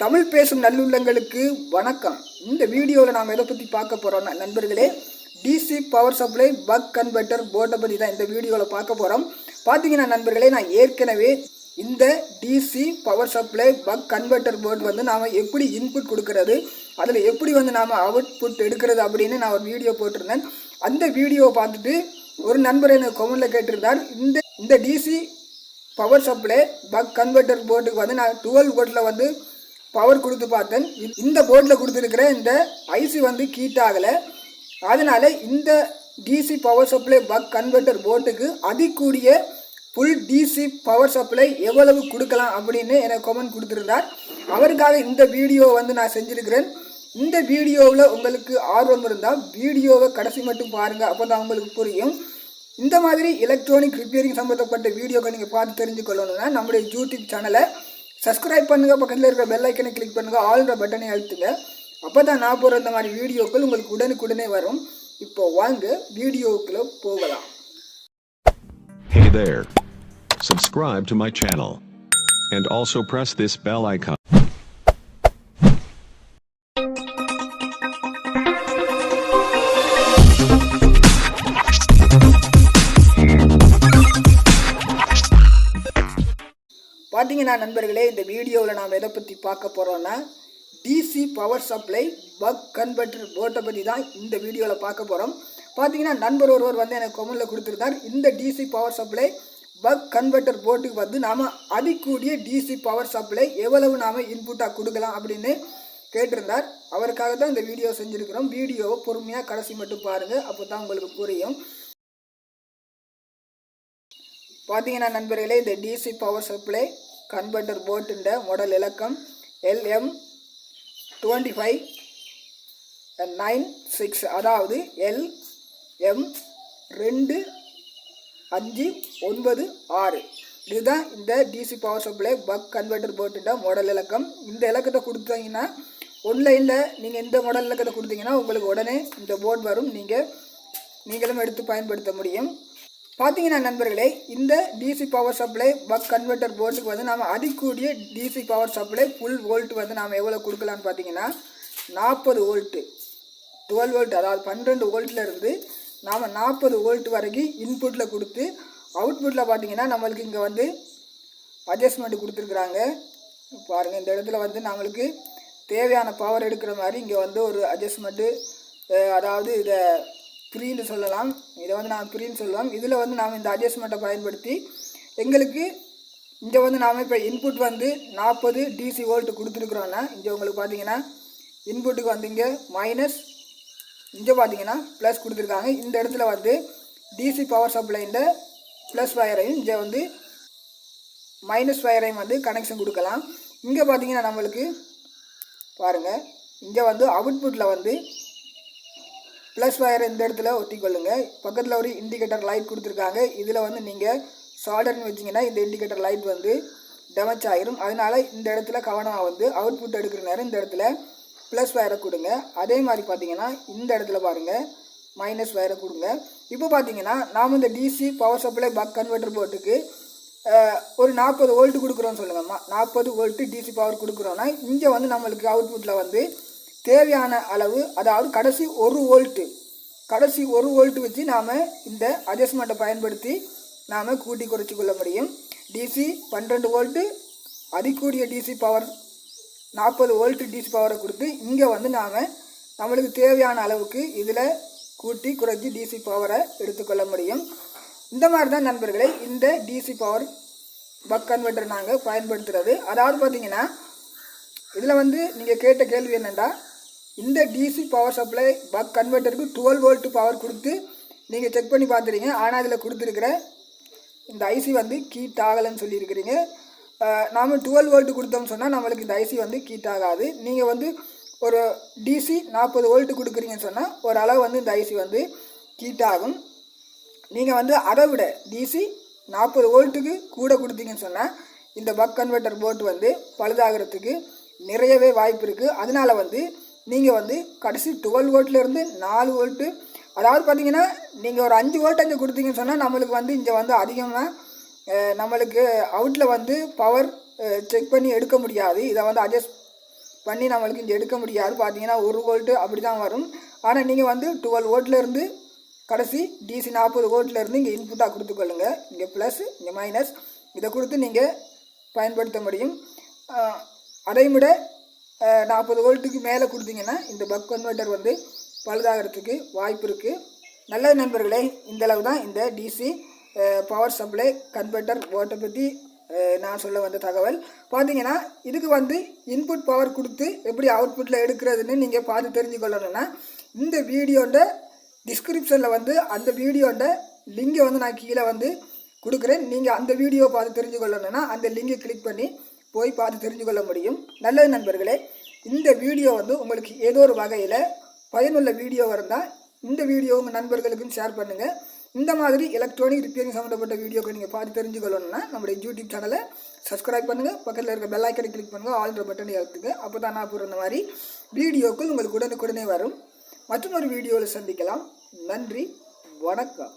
தமிழ் பேசும் நல்லுள்ளங்களுக்கு வணக்கம். இந்த வீடியோவில் நாம் எதை பற்றி பார்க்க போகிறோம் நண்பர்களே DC power supply buck converter போர்டை பற்றி தான் இந்த வீடியோவில் பார்க்க போகிறோம் பார்த்தீங்கன்னா நண்பர்களே நான் ஏற்கனவே இந்த DC power supply buck converter board வந்து நாம் எப்படி இன்புட் கொடுக்கறது அதில் எப்படி வந்து நாம் அவுட்புட் எடுக்கிறது அப்படின்னு நான் ஒரு வீடியோ போட்டிருந்தேன். அந்த வீடியோவை பார்த்துட்டு ஒரு நண்பர் எனக்கு கொமெண்டில் கேட்டிருந்தார் இந்த இந்த DC power supply buck converter போர்டுக்கு வந்து நான் டுவெல் போர்ட்டில் வந்து பவர் கொடுத்து பார்த்தேன். இந்த- போர்டில் கொடுத்துருக்கிற இந்த ஐசி வந்து கீட் ஆகலை. அதனால இந்த DC power supply buck converter போர்டுக்கு அதிகூடிய ஃபுல் டிசி பவர் சப்ளை எவ்வளவு கொடுக்கலாம் அப்படின்னு எனக்கு கமெண்ட் கொடுத்துருந்தார். அவருக்காக இந்த வீடியோ வந்து நான் செஞ்சுருக்கிறேன். இந்த வீடியோவில் உங்களுக்கு ஆர்வம் இருந்தால் வீடியோவை கடைசி மட்டும் பாருங்கள் அப்போ தான் உங்களுக்கு புரியும். இந்த மாதிரி எலக்ட்ரானிக் ரிப்பேரிங் சம்மந்தப்பட்ட வீடியோக்கள் நீங்கள் பார்த்து தெரிஞ்சுக்கொள்ளணும்னா நம்முடைய யூடியூப் சேனலை சப்ஸ்கிரைப் பண்ணுங்கள் பக்கத்தில் இருக்கிற பெல் ஐக்கனை கிளிக் பண்ணுங்கள் ஆல்ன்ற பட்டனை அழுத்துங்க அப்போ தான் நான் போகிற இந்த மாதிரி வீடியோக்கள் உங்களுக்கு உடனுக்குடனே வரும் இப்போ வாங்க வீடியோக்குள்ளே போகலாம் Hey there. Subscribe to my channel. And also press this bell icon. பார்த்தீங்கன்னா நண்பர்களே இந்த வீடியோவில் நாம் எதை பற்றி பார்க்க போகிறோன்னா DC power supply buck converter போர்ட்டை பற்றி தான் இந்த வீடியோவில் பார்க்க போகிறோம் பார்த்தீங்கன்னா நண்பர் ஒருவர் வந்து எனக்கு கொமெண்டில் கொடுத்துருந்தார். இந்த DC power supply buck converter போர்ட்டுக்கு வந்து நாம் அதிகூடிய டிசி பவர் சப்ளை எவ்வளவு நாம் இன்புட்டாக கொடுக்கலாம் அப்படின்னு கேட்டிருந்தார். அவருக்காக தான் இந்த வீடியோ செஞ்சுருக்கிறோம். வீடியோவை பொறுமையாக கடைசி மட்டும் பாருங்கள் அப்போ தான் உங்களுக்கு புரியும். பார்த்தீங்கன்னா நண்பர்களே இந்த டிசி பவர் சப்ளை கன்வெர்ட்டர் போர்ட்டுன்ற மாடல் இலக்கம் LM twenty five nine six அதாவது எல் எம் ரெண்டு அஞ்சு ஒன்பது ஆறு. இதுதான் இந்த DC power supply buck converter போர்ட்டுன்ற model இலக்கம். இந்த இலக்கத்தை கொடுத்தீங்கன்னா ஒன்லைனில் நீங்கள் இந்த மாடல் இலக்கத்தை கொடுத்தீங்கன்னா உங்களுக்கு உடனே இந்த போர்டு வரும். நீங்கள் நீங்களும் எடுத்து பயன்படுத்த முடியும். பார்த்தீங்கன்னா நண்பர்களே இந்த DC power supply buck converter போர்டுக்கு வந்து நாம் அதிகூடிய DC power supply full volt வந்து நாம் எவ்வளோ கொடுக்கலான்னு பார்த்தீங்கன்னா நாற்பது வோல்ட்டு டுவெல் வோல்ட் அதாவது பன்னெண்டு வோல்ட்லேருந்து நாம் நாற்பது வோல்ட் வரைக்கும் இன்புட்டில் கொடுத்து அவுட்புட்டில் பார்த்தீங்கன்னா நம்மளுக்கு இங்கே வந்து அட்ஜஸ்ட்மெண்ட் கொடுத்துருக்குறாங்க. பாருங்கள் இந்த இடத்துல வந்து நம்மளுக்கு தேவையான பவர் எடுக்கிற மாதிரி இங்கே வந்து ஒரு அட்ஜஸ்ட்மெண்ட்டு அதாவது இதை ப்ரீன்னு சொல்லலாம். இதை வந்து நாம் ப்ரீன்னு சொல்லுவோம். இதில் வந்து நாம் இந்த அட்ஜஸ்ட்மெண்ட்டை பயன்படுத்தி எங்களுக்கு இங்கே வந்து நாம் இப்போ இன்புட் வந்து நாற்பது டிசி வோல்ட் கொடுத்துருக்குறோன்னா இங்கே உங்களுக்கு பார்த்தீங்கன்னா இன்புட்டுக்கு வந்து இங்கே மைனஸ் இங்கே பார்த்தீங்கன்னா ப்ளஸ் கொடுத்துருக்காங்க. இந்த இடத்துல வந்து டிசி பவர் சப்ளைண்ட ப்ளஸ் வயரையும் இங்கே வந்து மைனஸ் வயரையும் வந்து கனெக்ஷன் கொடுக்கலாம். இங்கே பார்த்தீங்கன்னா நம்மளுக்கு பாருங்கள் இங்கே வந்து அவுட்புட்டில் வந்து ப்ளஸ் வயரை இந்த இடத்துல ஒட்டிக்கொள்ளுங்க பக்கத்தில் ஒரு இண்டிகேட்டர் லைட் கொடுத்துருக்காங்க. இதில் வந்து நீங்கள் சால்டர்னு வச்சிங்கன்னா இந்த இண்டிகேட்டர் லைட் வந்து டேமேஜ் ஆகிரும் அதனால இந்த இடத்துல கவனமாக வந்து அவுட்புட் எடுக்கிற நேரம் இந்த இடத்துல ப்ளஸ் வயரை கொடுங்க. அதே மாதிரி பார்த்தீங்கன்னா இந்த இடத்துல பாருங்கள் மைனஸ் வயரை கொடுங்க. இப்போ பார்த்தீங்கன்னா நாம் இந்த DC power supply buck converter போர்ட்டுக்கு ஒரு நாற்பது ஓல்ட்டு கொடுக்குறோன்னு சொல்லுங்கம்மா நாற்பது வோல்ட்டு டிசி பவர் கொடுக்குறோன்னா இங்கே வந்து நம்மளுக்கு அவுட்புட்டில் வந்து தேவையான அளவு அதாவது கடைசி ஒரு வோல்ட்டு கடைசி ஒரு வோல்ட்டு வச்சு நாம் இந்த அட்ஜஸ்ட்மெண்ட்டை பயன்படுத்தி நாம் கூட்டி குறைச்சி கொள்ள முடியும். டிசி பன்னிரெண்டு வோல்ட்டு அதிகூடிய டிசி பவர் நாற்பது வோல்ட்டு டிசி பவரை கொடுத்து இங்கே வந்து நாம் நம்மளுக்கு தேவையான அளவுக்கு இதில் கூட்டி குறைச்சி டிசி பவரை எடுத்துக்கொள்ள முடியும். இந்த மாதிரி தான் நண்பர்களை இந்த டிசி பவர் பக் கன்வெர்ட்டர் நாங்கள் பயன்படுத்துகிறது அதாவது பார்த்தீங்கன்னா இதில் வந்து நீங்கள் கேட்ட கேள்வி என்னென்னா இந்த டிசி பவர் சப்ளை பக் கன்வெர்ட்டருக்கு டுவெல் வோல்ட் பவர் கொடுத்து நீங்கள் செக் பண்ணி பார்த்துருங்க ஆனால் இதில் கொடுத்துருக்குற இந்த ஐசி வந்து கீட் ஆகலைன்னு சொல்லியிருக்கிறீங்க. நாம் நாம டுவெல் வோல்ட் கொடுத்தோம்னு சொன்னால் நம்மளுக்கு இந்த ஐசி வந்து கீட் ஆகாது நீங்கள் வந்து ஒரு டிசி நாற்பது வோல்ட்டு கொடுக்குறீங்கன்னு சொன்னால் ஒரு அளவு வந்து இந்த ஐசி வந்து கீட் ஆகும் நீங்கள் வந்து அதை விட டிசி நாற்பது வோல்ட்டுக்கு கூட கொடுத்தீங்கன்னு சொன்னால் இந்த பக் கன்வெர்ட்டர் போர்ட் வந்து பழுதாகிறதுக்கு நிறையவே வாய்ப்பு இருக்குது அதனால வந்து நீங்கள் வந்து கடைசி டுவெல் வோல்ட்லேருந்து நாலு வோல்ட்டு அதாவது பார்த்தீங்கன்னா நீங்கள் ஒரு அஞ்சு வோல்ட் அஞ்சு கொடுத்தீங்கன்னு சொன்னால் நம்மளுக்கு வந்து இங்கே வந்து அதிகமாக நம்மளுக்கு அவுட்டில் வந்து பவர் செக் பண்ணி எடுக்க முடியாது. இதை வந்து அட்ஜஸ்ட் பண்ணி நம்மளுக்கு இங்கே எடுக்க முடியாது. பார்த்தீங்கன்னா ஒரு வோல்ட்டு அப்படி தான் வரும். ஆனால் நீங்கள் வந்து டுவெல் வோல்ட்லேருந்து கடைசி டிசி நாற்பது வோல்ட்லேருந்து இங்கே இன்புட்டாக கொடுத்துக்கொள்ளுங்க இங்கே ப்ளஸ் இங்கே மைனஸ் இதை கொடுத்து நீங்கள் பயன்படுத்த முடியும். அதையும் அதை விட நாற்பது வோல்ட்டுக்கு மேலே கொடுத்தீங்கன்னா இந்த பக் கன்வெர்ட்டர் வந்து பழுதாகிறதுக்கு வாய்ப்பு இருக்குது நல்ல நண்பர்களே இந்த அளவு தான் இந்த டிசி பவர் சப்ளை கன்வெர்ட்டர் ஓட்டை பற்றி நான் சொல்ல வந்த தகவல். பார்த்தீங்கன்னா இதுக்கு வந்து இன்புட் பவர் கொடுத்து எப்படி அவுட்புட்டில் எடுக்கிறதுன்னு நீங்கள் பார்த்து தெரிஞ்சுக்கொள்ளணும்னா இந்த வீடியோட டிஸ்கிரிப்ஷனில் வந்து அந்த வீடியோட லிங்கை வந்து நான் கீழே வந்து கொடுக்குறேன். நீங்கள் அந்த வீடியோ பார்த்து தெரிஞ்சுக்கொள்ளணும்னா அந்த லிங்கை கிளிக் பண்ணி போய் பார்த்து தெரிஞ்சுக்கொள்ள முடியும். நல்லது நண்பர்களே இந்த வீடியோ வந்து உங்களுக்கு ஏதோ ஒரு வகையில் பயனுள்ள வீடியோ இருந்தால் இந்த வீடியோ உங்கள் நண்பர்களுக்கும் ஷேர் பண்ணுங்கள் இந்த மாதிரி எலக்ட்ரானிக் ரிப்பேரிங் சம்மந்தப்பட்ட வீடியோக்கு நீங்கள் பார்த்து தெரிஞ்சுக்கொள்ளணும்னா நம்முடைய யூடியூப் சேனலை சப்ஸ்கிரைப் பண்ணுங்கள் பக்கத்தில் இருக்க பெல் ஐக்கனை கிளிக் பண்ணுங்கள் ஆல்ன்ற பட்டனை எழுத்துங்க அப்போ தான் நான் போகிற மாதிரி வீடியோக்கள் உங்களுக்கு உடனுக்குடனே வரும். மற்றும் ஒரு வீடியோவில் சந்திக்கலாம். நன்றி. வணக்கம்.